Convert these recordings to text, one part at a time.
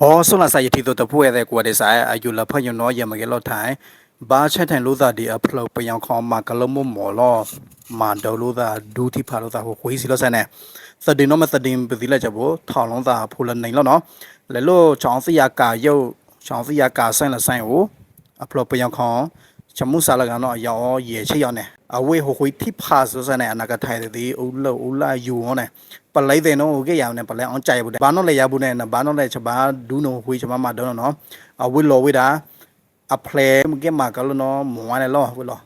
ဟောဆွလာစာယတိတော့တပွဲတဲ့ကွာတဲ့ဆိုင်အယူလာဖညနောယမကေလောထိုင်ဘာချက်ထိုင်လို့သာဒီအဖလောပယံခေါမကလမမောလောမာဒေါ်လို့သာဒူတီဖာလို့သာဟိုခွေးစီလို့ဆန်နေသဒင်းတော့မသဒင်းပတိလက်ချက်ဘောထောင်လုံးသာဖိုလနိုင်လို့နော်လဲလို့ချောင်းစီယာကာယုတ်ချောင်းစီယာကာဆိုင်လဆိုင်ကိုအဖလောပယံခေါ ချမှုစာလကတော့အယောရေချိရောက်နေအဝေဟိုခွေးတိဖာဆိုဆန်နေအနာကထိုင်တဲ့ဦးလို့ဦးလာယူဟောနေပလိုက်တဲ့နော်ကရအောင်နဲ့ပလဲအောင်ကြိုက်ဘူးတဲ့ဘာနော်လဲရဘူးနဲ့ဘာနော်လဲချဘာဒူးနော်ဝေးချမမတော့နော်အဝေးလော်ဝေးတာအဖလဲမကမကလောနော်မွားလဲလောဝေးလော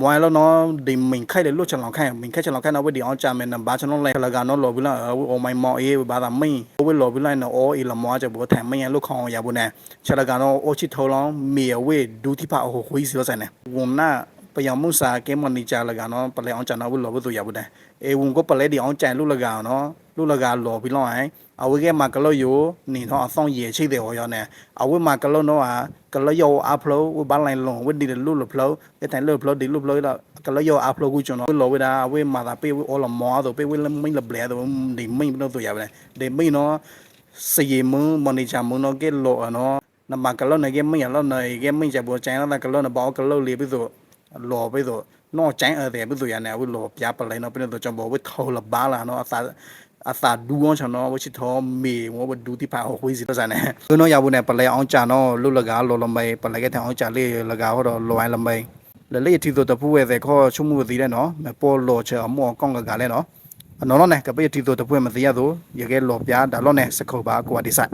မွားလောနော်ဒီမင်ခိုက်လေလို့ချလောင်ခိုင်မင်ခိုက်ချလောင်ခိုင်နော်ဝေးဒီအောင်ကြမယ်နော်ဘာချနောလဲလကနော်လော်ဘူးလားအိုမိုင်မော်အေးဘာသာမင်းဝေးလော်ဘူးလိုက်နော်အော်အေးလမွားချဘောထိုင်မင်းရလို့ခေါအောင်ရဘူးနဲ့ချလကနော်အိုချီထောလောင်းမေဝေးဒူးတိဖာဟိုခွေးစီလို့ဆိုင်နေဝန်နာပယမှုစာကဲမနီချာလကနော်ပလဲအောင်ချနော်ဝေးလော်ဘူးဆိုရဘူးတဲ့အေဝန်ကိုပလဲဒီအောင်ကြိုင်လို့လကနော် လူလကလော်ပြီးလောက်ဟိုင်အဝေကမှာကလောယိုနေတော့အဆောင်ရေချိတဲ့ဟောရောနေအဝေမှာကလောနော်ဟာကလောယောအဖလိုဝဘာလိုင်းလုံးဝဒီလူလဖလိုတဲ့တိုင်လူဖလိုဒီလူဖလိုလာကလောယောအဖလိုကူကျွန်တော်လောဝဒါအဝေမှာတာပေးအော်လမောတော့ပေးဝလမိလဘလဲတော့ဒီမိမလို့ဆိုရပါလေဒီမိနော်စရေမမနီချာမနော်ကဲလောနော်နမကလောနေကမိရလောနေကမိချဘောချိုင်လာကလောနဘောကလောလေးပြီးဆိုလောပြီးဆိုနော်ချိုင်အဲ့တဲ့ပြီးဆိုရနေဝလောပြပလိုက်နော်ပြီးတော့ကျွန်တော်ဝထောလဘာလာနော်အသာ အသာဒူအောင်ချောနော်ဝချီတော်မေဝဘဒူတိဖာဟိုစီတော့စနေသူနော်ရဘူးနေပလဲအောင်ချာနော်လုလကာလောလမေပလဲကတဲ့အောင်ချာလေးလကာဟောတော့လောအိုင်းလမေလေလေတီတော့တပူဝဲတဲ့ခေါ်ချုံမှုသီးတဲ့နော်မပေါ်လောချအမောကောင်းကကလည်းနော်နော်နော်နဲ့ကပိတီတော့တပူမသိရတော့ရကဲလောပြာဒါလောနဲ့စခုပ်ပါကွာဒီဆိုင်